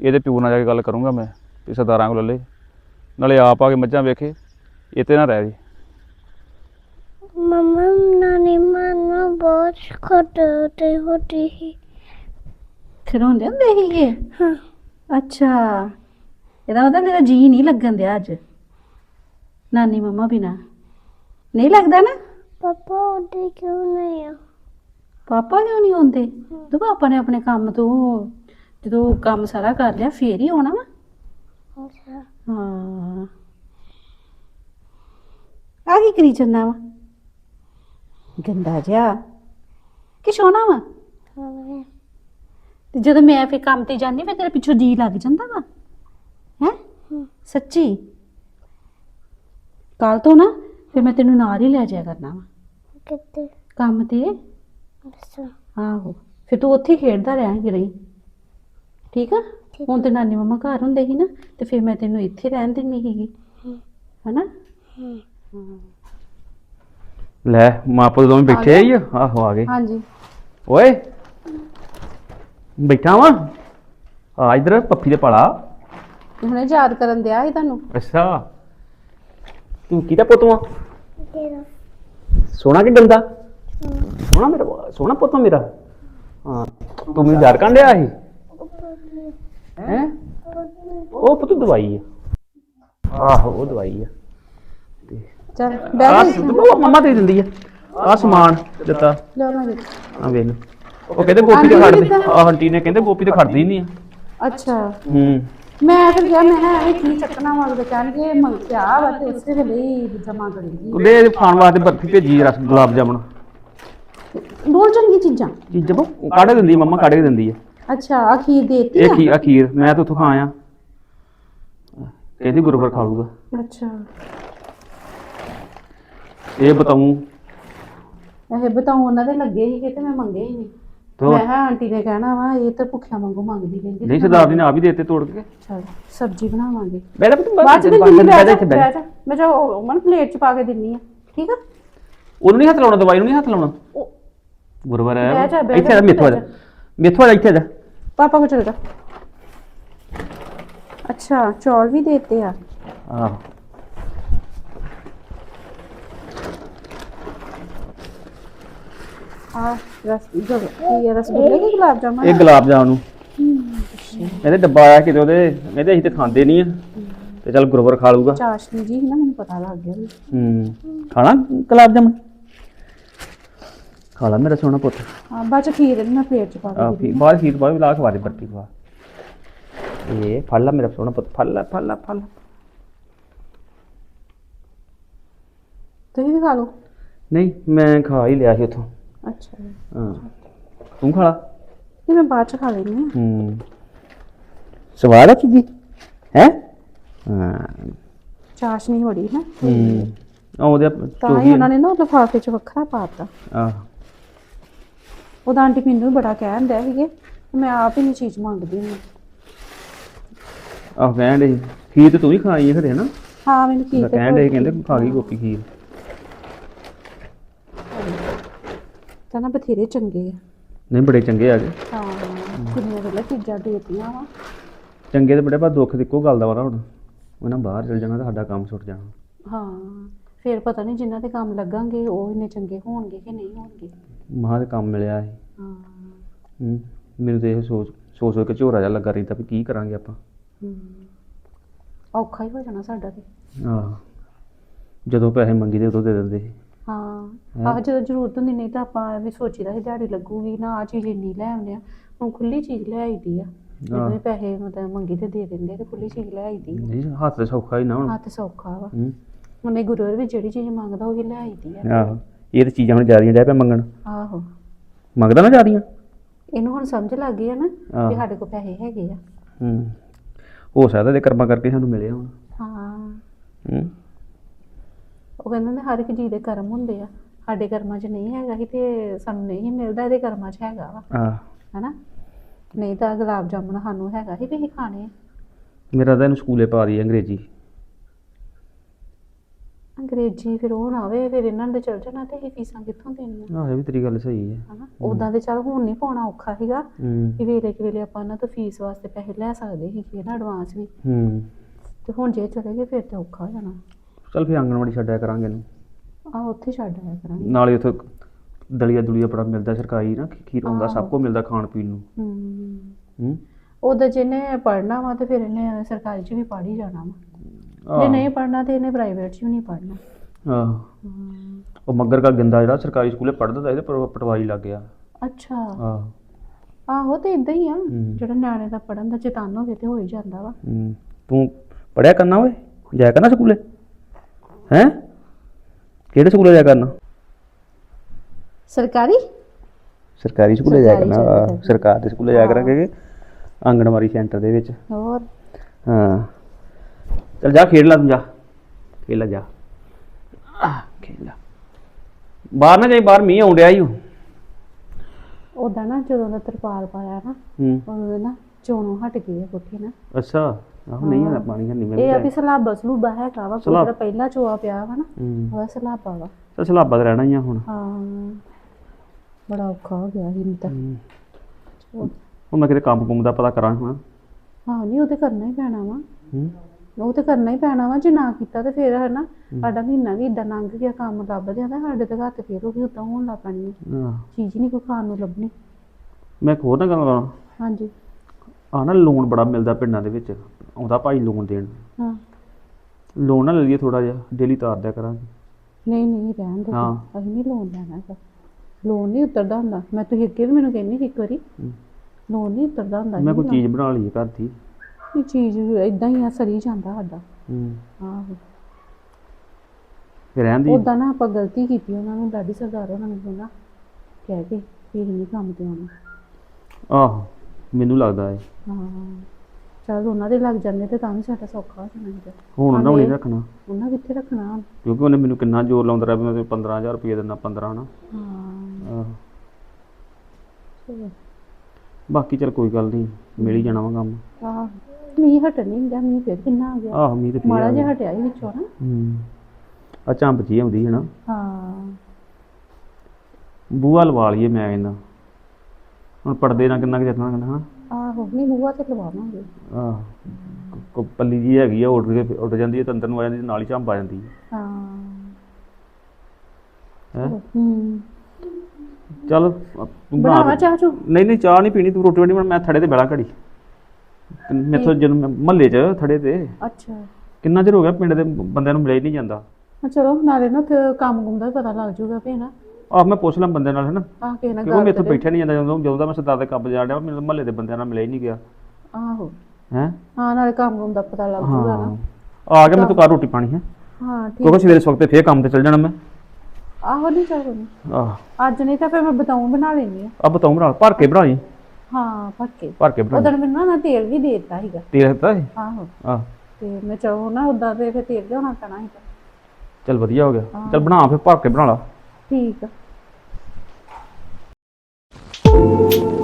ਇਹਦੇ ਪਿਓ ਨਾਲ ਜਾ ਕੇ ਗੱਲ ਕਰੂੰਗਾ ਮੈਂ ਵੀ ਸਰਦਾਰਾਂ ਕੋਲ ਲੱਲੇ ਨਾਲੇ ਆਪ ਆ ਕੇ ਮੱਝਾਂ ਵੇਖੇ ਇੱਥੇ ਨਾ ਰਹਿ ਜੀ। ਮਮਾ ਨਾਨੀ ਮਾਨੂੰ ਬਹੁਤ ਖੁਦ ਤੇ ਹੋਤੀ ਹੀ ਖਿਡਾਉਂਦੇ ਹੁੰਦੇ ਸੀ ਹਾਂ। ਅੱਛਾ। ਇਹਦਾ ਮਤਲਬ ਤੇਰਾ ਜੀ ਨਹੀਂ ਲੱਗਣ ਦਿਆ ਅੱਜ। ਨਾਨੀ ਮੰਮਾ ਬਿਨਾ। ਨਹੀਂ ਲੱਗਦਾ ਨਾ? ਪਾਪਾ ਉੱਡੇ ਕਿਉਂ ਨਹੀਂ ਆ? ਪਾਪਾ ਕਿਉਂ ਨਹੀਂ ਆਉਂਦੇ? ਤੂੰ ਪਾਪਾ ਨੇ ਆਪਣੇ ਕੰਮ ਤੋਂ ਜਦੋਂ ਕੰਮ ਸਾਰਾ ਕਰ ਲਿਆ ਫੇਰ ਹੀ ਆਉਣਾ ਵਾ? ਅੱਛਾ। ਹਾਂ। ਆ ਕੀ ਕਰੀ ਚੰਨਾ ਵਾ? ਗੰਦਾ ਜਿਹਾ। ਕਿ ਸੋਹਣਾ ਵਾ? ਤੇ ਜਦੋਂ ਮੈਂ ਫੇ ਕੰਮ ਤੇ ਜਾਂਦੀ ਮੈਂ ਤੇਰੇ ਪਿੱਛੋਂ ਜੀ ਲੱਗ ਜਾਂਦਾ ਵਾ? ਹੈ। ਸੱਚੀ? ਕੱਲ ਤੋਂ ਨਾ ਫਿਰ ਮੈਂ ਤੈਨੂੰ ਨਾਲ ਹੀ ਲੈ ਜਾਇਆ ਕਰਨਾ ਵਾ। ਕਿੱਥੇ? ਕੰਮ ਤੇ। ਅੱਛਾ। ਆਹੋ ਫਿਰ ਤੂੰ ਉੱਥੇ ਖੇਡਦਾ ਰਹਿਣਗੇ ਰਹੀ। ਠੀਕ ਆ? ਹੁਣ ਤੇ ਨਾਨੀ ਮੰਮਾ ਘਰ ਹੁੰਦੇ ਸੀ ਨਾ ਤੇ ਫਿਰ ਮੈਂ ਤੈਨੂੰ ਇੱਥੇ ਰਹਿਣ ਦਿੰਦੀ ਸੀਗੀ। ਹਮ। ਹਨਾ? ਲੈ ਮਾਪੇ ਦੋਵੇਂ ਬੈਠੇ ਆ ਆਹੋ ਆ ਗਏ। ਹਾਂਜੀ। ਓਏ ਬੈਠਾ ਵਾਂ। ਆ ਇਧਰ ਪੱਫੀ ਦੇ ਪਾਲਾ। ਹੁਣੇ ਯਾਦ ਕਰਨ ਦਿਆ ਸੀ ਤੁਹਾਨੂੰ। ਅੱਛਾ। ਤੂੰ ਕਿਹਦਾ ਪੁੱਤ ਵਾਂ? ਸੋਹਣਾ ਕਿ ਗੰਦਾ? ਸੋਹਣਾ ਮੇਰਾ ਵਾ- ਸੋਹਣਾ ਪੁੱਤ ਵਾਂ ਮੇਰਾ। ਹਾਂ ਤੂੰ ਮੈਨੂੰ ਯਾਦ ਕਰਨ ਡਿਆ ਸੀ? ਹੈ? ਉਹ ਪੁੱਤ ਦਵਾਈ ਆ। ਆਹੋ ਉਹ ਦਵਾਈ ਆ। ਚਲ ਆ ਜਾ। ਉਹ ਮੰਮਾ ਦੇ ਦਿੰਦੀ ਆ। ਆ ਸਮਾਨ ਦਿੱਤਾ। ਦੇ- ਆ ਵੇਖ ਲਓ। ਉਹ ਕਹਿੰਦੇ ਗੋਪੀ ਤੇ ਖੜਦੇ ਆ ਆਂਟੀ ਨੇ ਕਹਿੰਦੇ ਗੋਪੀ ਤੇ ਖੜਦੀ ਨਹੀਂ ਆ। ਅੱਛਾ। ਹੂੰ। ਮੈਂ ਫਿਰ ਕਿਹਾ ਮੈਂ ਕਿਹਾ ਇਹ ਕੀ ਚੱਕਣਾ ਵਾ? ਉਹ ਕਹਿਣਗੇ ਮੰਗਿਆ ਵਾ ਤੇ ਉਸੇ ਵੇਲੇ ਹੀ ਜਮਾ ਕਰੇਗੀ। ਉਹਦੇ ਖਾਣ ਵਾਸਤੇ ਬਰਫੀ ਭੇਜੀ ਰਸ ਗੁਲਾਬ ਜਾਮਣ। ਡੋਲ ਚੰਗੀ ਚੀਜ਼ਾਂ। ਚੀਜ਼ਾਂ ਬੋ ਕਾੜੇ ਦਿੰਦੀ ਆ ਮੰਮਾ ਕਾੜੇ ਕੇ ਦਿੰਦੀ ਆ। ਅੱਛਾ ਅਖੀਰ ਦੇਤੀ ਇਹ ਕੀ ਅਖੀਰ ਮੈਂ ਤਾਂ ਉੱਥੋਂ ਖਾ ਆਇਆ। ਕਹਿੰਦੀ ਗੁਰੂਵਰ ਖਾ ਲੂਗਾ ਅੱਛਾ। ਇਹ ਬਤਾਉਂ ਇਹ ਬਤਾਉ ਉਹਨਾਂ ਦੇ ਲੱਗੇ ਸੀਗੇ ਤੇ ਮੈਂ ਮੰਗੇ ਹੀ ਨਹੀਂ। ਤੋ ਮੈਂ ਕਿਹਾ ਆਂਟੀ ਨੇ ਕਹਿਣਾ ਵਾ ਇਹ ਤਾਂ ਭੁੱਖਿਆ ਵਾਂਗੂ ਮੰਗਦੀ ਰਹਿੰਦੀ ਨਹੀਂ ਸਰਦਾਰ ਜੀ ਨੇ ਆਪ ਹੀ ਦੇਤੇ ਤੋੜ ਕੇ। ਚਲ ਸਬਜ਼ੀ ਬਣਾਵਾਂਗੇ। ਬੈਠਾ ਪੁੱਤ ਬਾਅਦ ਚ ਦਿੰਦੀ ਜਾ ਬਹਿ ਜਾ। ਬਹਿ ਮੈਂ ਜਾ ਮਨ ਪਲੇਟ ਚ ਪਾ ਕੇ ਦਿੰਨੀ ਆ ਠੀਕ ਆ? ਉਹਨੂੰ ਨਹੀਂ ਹੱਥ ਲਾਉਣਾ ਦਵਾਈ ਨੂੰ ਨਹੀਂ ਹੱਥ ਲਾਉਣਾ। ਗੁਰੂਵਰ ਹੈ ਇੱਥੇ ਆ ਮੇਥੋਂ ਆ ਜਾ। ਮੇਥੋਂ ਆ ਇੱਥੇ ਆ ਜਾ। ਪਾਪਾ ਕੋ ਚਲ ਜਾ। ਅੱਛਾ ਚੌਲ ਵੀ ਦੇਤੇ ਆ। ਆਹੋ। ਆ ਰਸ ਜੋ ਕੀ ਆ, ਰਸਗੁੱਲੇ ਕਿ ਗੁਲਾਬ ਜਾਮੁਨ ਇਹ ਗੁਲਾਬ ਜਾਮਨ ਨੂੰ। ਇਹਦੇ ਡੱਬਾ ਆਇਆ ਕਿਤੇ ਉਹਦੇ ਕਹਿੰਦੇ ਅਸੀਂ ਤੇ ਖਾਂਦੇ ਨਹੀਂ ਆ। ਤੇ ਚੱਲ ਗੁਰੂਵਰ ਖਾ ਲੂਗਾ ਚਾਸ਼ਨੀ ਜੀ ਨਾ ਮੈਨੂੰ ਪਤਾ ਲੱਗ ਗਿਆ ਵੀ। ਹੂੰ। ਖਾਣਾ ਗੁਲਾਬ ਜਾਮਨ ਖਾ ਲਾ ਮੇਰਾ ਸੋਹਣਾ ਪੁੱਤ। ਹਾਂ ਬਾਅਦ ਚ ਖੀਰ ਇਹਨੂੰ ਮੈਂ ਪਲੇਟ ਚ ਪਾ ਆ ਕੇ ਫੀ ਬਾਹਰ ਖੀਰ ਬਾਹਰ ਵੀ ਲਾ ਖਵਾ ਦੇ ਬਰਤੀ ਖਵਾ ਇਹ ਫੜ ਲਾ ਮੇਰਾ ਸੋਹਣਾ ਪੁੱਤ ਫੜ ਲਾ ਫੜ ਲਾ ਫੜ ਲਾ। ਤੁਸੀਂ ਵੀ ਖਾ ਲਓ। ਨਹੀਂ ਮੈਂ ਖਾ ਹੀ ਲਿਆ ਸੀ ਉੱਥੋਂ। ਅੱਛਾ ਹਾਂ। ਤੂੰ ਖਾ ਲਾ। ਇਹ ਮੈਂ ਬਾਅਦ ਚ ਖਾ ਲੈਣੀ ਆ ਹੂੰ। ਸਵਾਦ ਆ ਚੀਜ਼ੀ? ਹੈ? ਹਾਂ। ਚਾਸ਼ਨੀ ਬੜੀ ਹੈ। ਹੂੰ ਆ ਉਹਦੇ ਤਾਂ ਹੀ ਉਹਨਾਂ ਨੇ ਨਾ ਲਿਫਾਫੇ ਚ ਵੱਖਰਾ ਪਾਤਾ ਆ ਉਹਦਾ ਆਂਟੀ ਮੈਨੂੰ ਵੀ ਬੜਾ ਕਹਿਣ ਦਿਆ ਸੀਗੇ ਤੇ ਮੈਂ ਆਪ ਹੀ ਨਹੀਂ ਚੀਜ਼ ਮੰਗਦੀ ਹਾਂ। ਆਹ ਕਹਿਣ ਦੇ ਖੀਰ ਤੇ ਤੂੰ ਹੀ ਖਾਈ ਹੈ ਖਰੇ ਨਾ ਹਾਂ ਮੈਨੂੰ ਕੀ ਕਹਿਣ ਦੇ ਕਹਿੰਦੇ ਖਾ ਗਈ ਗੋਪੀ ਖੀਰ। ਤਾਂ ਨਾ ਬਥੇਰੇ ਚੰਗੇ ਆ। ਨਹੀਂ ਬੜੇ ਚੰਗੇ ਆ ਗਏ ਹਾਂ ਕਿੰਨੀਆਂ ਵੇਲੇ ਚੀਜ਼ਾਂ ਦੇਤੀਆਂ ਵਾ। ਚੰਗੇ ਤੇ ਬੜੇ ਪਰ ਦੁੱਖ ਦੀ ਇੱਕੋ ਗੱਲ ਦਾ ਵਾ ਨਾ ਹੁਣ। ਉਹਨਾਂ ਬਾਹਰ ਚਲ ਜਾਣਾ ਤੇ ਸਾਡਾ ਕੰਮ ਛੁੱਟ ਜਾਣਾ। ਹਾਂ ਫਿਰ ਪਤਾ ਨਹੀਂ ਜਿਨ੍ਹਾਂ ਤੇ ਕੰਮ ਲੱਗਾਂਗੇ ਉਹ ਇੰਨੇ ਚੰਗੇ ਹੋਣਗੇ ਕਿ ਨਹੀਂ ਹੋਣਗੇ। ਮਹਾਂ ਤੇ ਕੰਮ ਮਿਲਿਆ ਸੀ। ਹਾਂ। ਹੂੰ ਮੈਨੂੰ ਤੇ ਇਹ ਸੋਚ ਸੋਚ ਸੋਚ ਕੇ ਝੋਰਾ ਜਿਹਾ ਲੱਗਾ ਰਹਿੰਦਾ ਵੀ ਕੀ ਕਰਾਂਗੇ ਆਪਾਂ। ਹਮ। ਔਖਾ ਹੀ ਹੋ ਜਾਣਾ ਸਾਡਾ ਤੇ। ਆਹ ਜਦੋਂ ਪੈਸੇ ਮੰਗੀਦੇ ਉਦੋਂ ਦੇ ਦਿੰਦੇ ਸੀ। ਹਾਂ। ਆਹ ਜਦੋਂ ਜ਼ਰੂਰਤ ਹੁੰਦੀ ਨਹੀਂ ਤਾਂ ਆਪਾਂ ਐਵੇਂ ਸੋਚੀਦਾ ਸੀ ਦਿਹਾੜੀ ਲੱਗੂਗੀ ਨਾ ਆ ਚੀਜ਼ ਇੰਨੀ ਲੈ ਆਉਂਦੇ ਆ। ਹੁਣ ਖੁੱਲੀ ਚੀਜ਼ ਲੈ ਆਈਦੀ ਆ। ਜਦੋਂ ਵੀ ਪੈਸੇ ਮਤਲਬ ਮੰਗੀ ਤੇ ਦੇ ਦਿੰਦੇ ਆ ਤੇ ਖੁੱਲੀ ਚੀਜ਼ ਲੈ ਆਈਦੀ ਆ। ਨਹੀਂ ਹੱਥ ਤੇ ਸੌਖਾ ਹੀ ਨਾ ਹੁਣ। ਹਾਂ ਤੇ ਸੌਖਾ ਵਾ। ਹੂੰ। ਉਹਨੇ ਗੁਰੂ ਵੀ ਜਿਹੜੀ ਚੀਜ਼ ਮੰਗਦਾ ਉਹ ਹੀ ਲੈ ਆਈਦੀ ਆ। ਆਹੋ। ਇਹ ਤਾਂ ਚੀਜ਼ਾਂ ਹੁਣ ਜ਼ਿਆਦੀਆਂ ਡੈ ਪਿਆ ਮੰਗਣ। ਆਹੋ। ਮੰਗਦਾ ਨਾ ਜ਼ਿਆਦੀਆਂ? ਇਹਨੂੰ ਹੁਣ ਸਮਝ ਲੱਗ ਗਈ ਆ ਨਾ। ਵੀ ਸਾਡੇ ਕੋਲ ਪੈਸੇ ਹੈਗੇ ਆ। ਹੂੰ। ਹੋ ਸਕਦਾ ਤੇ ਕਰਮਾਂ ਕਰਕੇ ਸਾਨੂੰ ਮਿਲੇ ਹੁਣ। ਹਾਂ। ਹੂੰ। ਉਹ ਕਹਿੰਦੇ ਨੇ ਹਰ ਇੱਕ ਚੀਜ਼ ਦੇ ਕਰਮ ਹੁੰਦੇ ਆ। ਸਾਡੇ ਕਰਮਾਂ 'ਚ ਨਹੀਂ ਹੈਗਾ ਸੀ ਤੇ ਸਾਨੂੰ ਨਹੀਂ ਮਿਲਦਾ ਇਹਦੇ ਕਰਮਾਂ 'ਚ ਹੈਗਾ ਵਾ। ਆ ਹਨਾ? ਨਹੀਂ ਤਾਂ ਗੁਲਾਬ ਜਾਮੁਨ ਸਾਨੂੰ ਹੈਗਾ ਸੀ ਵੀ ਅਸੀਂ ਖਾਣੇ ਆ। ਮੇਰਾ ਤਾਂ ਇਹਨੂੰ ਸਕੂਲੇ ਪਾ ਦੀ ਅੰਗਰੇਜ਼ੀ। ਅੰਗਰੇਜ਼ੀ ਫਿਰ ਉਹ ਨਾ ਆਵੇ ਫਿਰ ਇਹਨਾਂ ਦੇ ਚਲ ਜਾਣਾ ਤੇ ਇਹ ਫੀਸਾਂ ਕਿੱਥੋਂ ਦੇਣੀਆਂ? ਆਹ ਇਹ ਵੀ ਤੇਰੀ ਗੱਲ ਸਹੀ ਹੈ। ਹਨਾ? ਉਦਾਂ ਤੇ ਚੱਲ ਹੁਣ ਨਹੀਂ ਪਾਉਣਾ ਔਖਾ ਸੀਗਾ ਹੂੰ। ਕਿ ਵੇਲੇ ਕਿ ਵੇਲੇ ਆਪਾਂ ਇਹਨਾਂ ਤੋਂ ਫੀਸ ਵਾਸਤੇ ਪੈਸੇ ਲੈ ਸਕਦੇ ਸੀ ਕਿ ਨਾ ਐਡਵਾਂਸ ਵੀ। ਹੂੰ। ਤੇ ਹੁਣ ਜੇ ਚਲੇ ਗਏ ਫਿਰ ਤੇ ਔਖਾ ਹੋ ਜਾਣਾ। ਚੱਲ ਫਿਰ ਆਂਗਣਵਾੜੀ ਛੱਡਿਆ ਕਰਾਂਗੇ ਇਹਨੂੰ। ਆ ਉੱਥੇ ਛੱਡ ਆਇਆ ਕਰਾਂਗੇ। ਨਾਲੇ ਉੱਥੇ ਦਲੀਆ ਦੁਲੀਆ ਬੜਾ ਮਿਲਦਾ ਸਰਕਾਰੀ ਨਾ ਖੀਰ ਹੁੰਦਾ ਸਭ ਕੁਝ ਮਿਲਦਾ ਖਾਣ ਪੀਣ ਨੂੰ। ਹੂੰ। ਹੂੰ? ਉਹਦਾ ਜਿਹਨੇ ਪੜ੍ਹਨਾ ਵਾ ਤੇ ਫਿਰ ਇਹਨੇ ਸਰਕਾਰੀ 'ਚ ਵੀ ਪੜ੍ਹ ਹੀ ਜਾਣਾ ਵਾ। ਜੇ ਨਹੀਂ ਪੜ੍ਹਨਾ ਤੇ ਇਹਨੇ ਪ੍ਰਾਈਵੇਟ 'ਚ ਵੀ ਨਹੀਂ ਪੜ੍ਹਨਾ। ਆਹ। ਉਹ ਮੱਗਰ ਕਾ ਗੰਦਾ ਜਿਹੜਾ ਸਰਕਾਰੀ ਸਕੂਲੇ ਪੜ੍ਹਦਾ ਤਾਂ ਇਹਦੇ ਪਰ ਪਟਵਾਰੀ ਲੱਗ ਗਿਆ। ਅੱਛਾ। ਆਹ। ਆਹੋ ਤੇ ਇਦਾਂ ਹੀ ਆ। ਜਿਹੜਾ ਨਿਆਣੇ ਦਾ ਪੜਨ ਦਾ ਚੇਤਨ ਹੋਵੇ ਤੇ ਹੋ ਹੀ ਜਾਂਦਾ ਵਾ। ਹੂੰ। ਤੂੰ ਪੜਿਆ ਕਰਨਾ ਓਏ? ਜਾਇਆ ਕਰਨਾ ਸਕੂਲੇ? ਹੈ? ਕਿਹੜੇ ਸਕੂਲੇ ਜਾਇਆ ਕਰਨਾ? ਸਰਕਾਰੀ? ਸਰਕਾਰੀ ਸਕੂਲੇ ਸਰਕਾਰੀ ਕਰਨਾ ਆਹ। ਸਰਕਾਰ ਦੇ ਸਕੂਲੇ ਜਾਇਆ ਕਰਾਂਗੇ ਆਂਗਣਵਾੜੀ ਸੈਂਟਰ ਦੇ ਵਿੱਚ? ਹੋਰ? ਹਾਂ। ਚਲ ਜਾ ਖੇਡ ਲੈ ਤੂੰ ਜਾ। ਖੇਡ ਲੈ ਜਾ। ਆਹ, ਖੇਡ ਲੈ। ਬਾਹਰ ਨਾ ਜਾਈ ਬਾਹਰ ਮੀਂਹ ਆਉਣ ਡਿਆ ਈ ਓ। ਉਦਾਂ ਨਾ ਜਦੋਂ ਦਾ ਤਰਪਾਲ ਪਾਇਆ ਨਾ ਹੂੰ। ਨਾ ਚੋਣੋਂ ਹਟ ਗਈ ਆ ਕੋਠੀ ਨਾ। ਅੱਛਾ। ਆਹ ਨਹੀਂ ਹੈ। ਪਾਣੀ ਹੈ ਨਹੀਂ ਮੈਂ ਵੀ ਇਹ ਆ। ਵੀ ਸਲਾਬਾ ਸਲੂਬਾ ਹੈਗਾ ਵਾ ਸਲਾਬ- ਜਿਹੜਾ ਪਹਿਲਾ ਚੋਆ ਪਿਆ ਵਾ ਨਾ ਹੂੰ। ਉਹਦਾ ਸਲਾਬਾ ਵਾ। ਚਲ ਸਲਾਬਾ ਤਾਂ ਰਹਿਣਾ ਹੀ ਆ ਹੁਣ। ਹਾਂ ਬੜਾ ਔਖਾ ਹੋ ਗਿਆ ਸੀ ਤਾਂ। ਹੂੰ। ਉਹ- ਹੁਣ ਮੈਂ ਕਿਤੇ ਕੰਮ ਕੁੰਮ ਦਾ ਪਤਾ ਕਰਾਂ ਹੁਣ ਹਾਂ ਨਹੀਂ ਉਹ ਤੇ ਕਰਨਾ ਹੀ ਪੈਣਾ ਵਾ। ਹੂੰ। ਉਹ ਤੇ ਕਰਨਾ ਹੀ ਪੈਣਾ ਵਾ ਜੇ ਨਾ ਕੀਤਾ ਤੇ ਫਿਰ ਹੈ। ਨਾ ਸਾਡਾ ਮਹੀਨਾ ਵੀ ਇਦਾਂ ਲੰਘ ਗਿਆ ਕੰਮ ਲੱਭਦੇ ਆ ਤਾਂ ਸਾਡੇ ਤੇ ਹੱਥ ਫੇਰ ਉਹ ਵੀ ਉਦਾਂ ਹੋਣ ਲੱਗ ਪੈਣੀ ਆ। ਆਹ, ਚੀਜ਼ ਨਹੀਂ ਕੋਈ ਖਾਣ ਨੂੰ ਲੱਭਣੀ। ਮੈਂ ਹੋਰ ਨਾ ਗੱਲ ਕਰਾਂ। ਹਾਂਜੀ। ਆ ਨਾ ਲੋਨ ਬੜਾ ਮਿਲਦਾ ਪਿੰਡਾਂ ਦੇ ਵਿੱਚ। ਆਉਂਦਾ ਭਾਈ ਲੋਨ ਦੇਣ। ਹਾਂ। ਲੋਨ ਨਾ ਲੈ ਲਈਏ ਥੋੜਾ ਜਿਹਾ ਡੇਲੀ ਤਾਰ ਦਿਆ ਕਰਾਂਗੇ। ਨਹੀਂ ਨਹੀਂ ਰਹਿਣ ਦੋ ਹਾਂ। ਅਸੀਂ ਨਹੀਂ ਲੋਨ ਲੈਣਾ ਹੈਗਾ। ਲੋਨ ਨਹੀਂ ਉਤਰਦਾ ਹੁੰਦਾ। ਮੈਂ ਤੁਸੀਂ ਅੱਗੇ ਵੀ ਮੈਨੂੰ ਕਹਿੰਦੀ ਸੀ ਇੱਕ ਵਾਰੀ ਹੂੰ। ਲੋਨ ਨਹੀਂ ਉਤਰਦਾ ਹੁੰਦਾ ਮੈਂ ਕੋਈ ਚੀਜ਼ ਬਣਾ ਲਈ ਘਰ ਦੀ। ਇਹ ਚੀਜ਼ ਇਦਾਂ ਹੀ ਆ ਸਰੀ ਜਾਂਦਾ ਸਾਡਾ। ਹੂੰ। ਆਹੋ। ਫਿਰ ਰਹਿਣ ਦੀ। ਉਦਾਂ ਨਾ ਆਪਾਂ ਗਲਤੀ ਕੀਤੀ ਉਹਨਾਂ ਨੂੰ ਲਾਡੀ ਸਰਦਾਰ ਉਹਨਾਂ ਨੂੰ ਨਾ ਕਹਿ ਕੇ ਫਿਰ ਨਹੀਂ ਕੰਮ ਤੇ ਆਉਣਾ। ਆਹੋ ਮੈਨੂੰ ਲੱਗਦਾ ਹੈ ਹਾਂ। ਚਲ ਉਹਨਾਂ ਦੇ ਲੱਗ ਜਾਂਦੇ ਤੇ ਤਾਂ ਵੀ ਸਾਡਾ ਸੌਖਾ ਹੋ ਜਾਣਾ ਸੀਗਾ। ਹੁਣ ਉਹਨਾਂ ਨੂੰ ਨਹੀਂ ਰੱਖਣਾ। ਉਹਨਾਂ ਕਿੱਥੇ ਰੱਖਣਾ ਹੁਣ? ਕਿਉਂਕਿ ਉਹਨੇ ਮੈਨੂੰ ਕਿੰਨਾ ਜ਼ੋਰ ਲਾਉਂਦਾ ਰਿਹਾ ਵੀ ਮੈਂ ਤੈਨੂੰ 15000 ਰੁਪਏ ਦਿੰਦਾ 15 ਨਾ ਹਾਂ। ਆਹੋ। ਚਲੋ। ਬਾਕੀ ਚਲ ਕੋਈ ਗੱਲ ਨਹੀਂ ਮਿਲ ਹੀ ਜਾਣਾ ਵਾ ਕੰਮ। ਆਹ ਮੀਂਹ ਹਟਣ ਨਹੀਂ ਗਿਆ ਮੀਂਹ ਫਿਰ ਕਿੰਨਾ ਆ ਗਿਆ। ਆਹੋ ਮੀਂਹ ਤੇ ਮਾੜਾ ਜਿਹਾ ਹਟਿਆ ਹੀ ਵਿੱਚੋਂ ਨਾ ਹੂੰ। ਆ ਝੰਬ ਜੀ ਆਉਂਦੀ ਹੈ ਨਾ। ਹਾਂ। ਬੂਹਾ ਲਵਾ ਲਈਏ ਮੈਂ ਕਹਿੰਦਾ ਹੁਣ ਪਰਦੇ ਨਾਲ ਕਿੰਨਾ ਕੁ ਜਤਨਾ ਕਰਨਾ ਹਾਂ ਆਹੋ ਨਹੀਂ ਬੂਆ ਤੇ ਲਵਾਵਾਂਗੇ ਕੋ ਪੱਲੀ ਜੀ ਹੈਗੀ ਆ ਉੱਡ ਕੇ ਉੱਡ ਜਾਂਦੀ ਹੈ ਤਾਂ ਅੰਦਰ ਨੂੰ ਆ ਜਾਂਦੀ ਤੇ ਨਾਲ ਹੀ ਝੰਬ ਆ ਜਾਂਦੀ ਹੈ ਹਾਂ। ਹੈਂ? ਹੂੰ। ਚੱਲ ਤੂੰ ਬਣਾ ਬਣਾਵਾ ਚਾਹ ਚੂ? ਨਹੀਂ ਨਹੀਂ ਚਾਹ ਨਹੀਂ ਪੀਣੀ ਤੂੰ ਰੋਟੀ ਬਣਾ ਮੈਂ ਥੜੇ ਤੇ ਬੈਲਾ ਘੜੀ। ਮੈਥੋਂ ਜਦੋਂ ਮਹੱਲੇ 'ਚ ਥੜੇ ਤੇ। ਅੱਛਾ। ਕਿੰਨਾ ਚਿਰ ਹੋ ਗਿਆ ਪਿੰਡ ਦੇ ਬੰਦਿਆਂ ਨੂੰ ਮਿਲਿਆ ਹੀ ਨਹੀਂ ਜਾਂਦਾ? ਹਾਂ, ਚਲੋ ਨਾਲੇ ਨਾ ਉੱਥੇ ਕੰਮ ਕੁੰਮ ਦਾ ਵੀ ਪਤਾ ਲੱਗ ਜਾਊਗਾ ਭਈ ਨਾ ਆਹ ਮੈਂ ਪੁੱਛ ਲਾਂ ਬੰਦੇ ਨਾਲ ਹੈ ਨਾ ਆਹ ਕਿਸੇ ਨਾਲ ਗੱਲ ਕਰੇ ਬੈਠਿਆ ਨਹੀਂ ਜਾਂਦਾ ਜਦੋਂ ਜਦੋਂ ਦਾ ਮੈਂ ਸਰਦਾਰ ਦੇ ਕੰਮ ਜਾਣ ਡਿਆ ਮੈਨੂੰ ਮਹੱਲੇ ਦੇ ਬੰਦਿਆਂ ਨਾਲ ਮਿਲਿਆ ਹੀ ਨਹੀਂ ਗਿਆ। ਆਹੋ। ਹੈ? ਹਾਂ ਨਾਲੇ ਕੰਮ ਕੁੰਮ ਦਾ ਪਤਾ ਲੱਗ ਹਾਂ ਨਾ। ਆ ਗਿਆ ਮੈਂ ਤੂੰ ਕਰ ਰੋਟੀ ਪਾਣੀ ਹੈ? ਹਾਂ ਠੀਕ ਕਿਉਂਕਿ ਸਵੇਰੇ ਇਸ ਵਕਤ ਫੇਰ ਕੰਮ ਤੇ ਚੱਲ ਜਾਣਾ ਮੈਂ। ਆਹੋ ਨਹੀਂ ਕੋਈ ਨੀ। ਆਹ। ਅੱਜ ਨਹੀਂ ਤਾਂ ਫਿਰ ਮੈਂ ਬਤਾਉਂ ਬਣਾ ਲੈਣੀ ਆ ਆ ਬਤਾਉ ਬਣਾ ਭਰ ਕੇ ਬਣਾਈ ਹਾਂ ਪੱਕੇ ਭਰ ਕੇ ਬਣਾਈ ਉਦੋਂ ਮੈਨੂੰ ਨਾ ਤੇਲ ਵੀ ਦੇ ਦਿੱਤਾ ਸੀਗਾ। ਤੇਲ ਦਿੱਤਾ ਹੈ ਆਹੋ। ਆਹ। ਤੇ ਮੈਂ ਚਲੋ ਨਾ ਉਦਾਂ ਤੇ ਫਿਰ ਤੇਲ ਲਿਆਉਣਾ ਪੈਣਾ ਸੀਗਾ ਚੱਲ ਵਧੀਆ ਹੋ ਗਿਆ। ਚੱਲ ਬਣਾ ਫਿਰ ਭਰ ਕੇ ਬਣਾ ਲਾ। ਠੀਕ ਆ। you.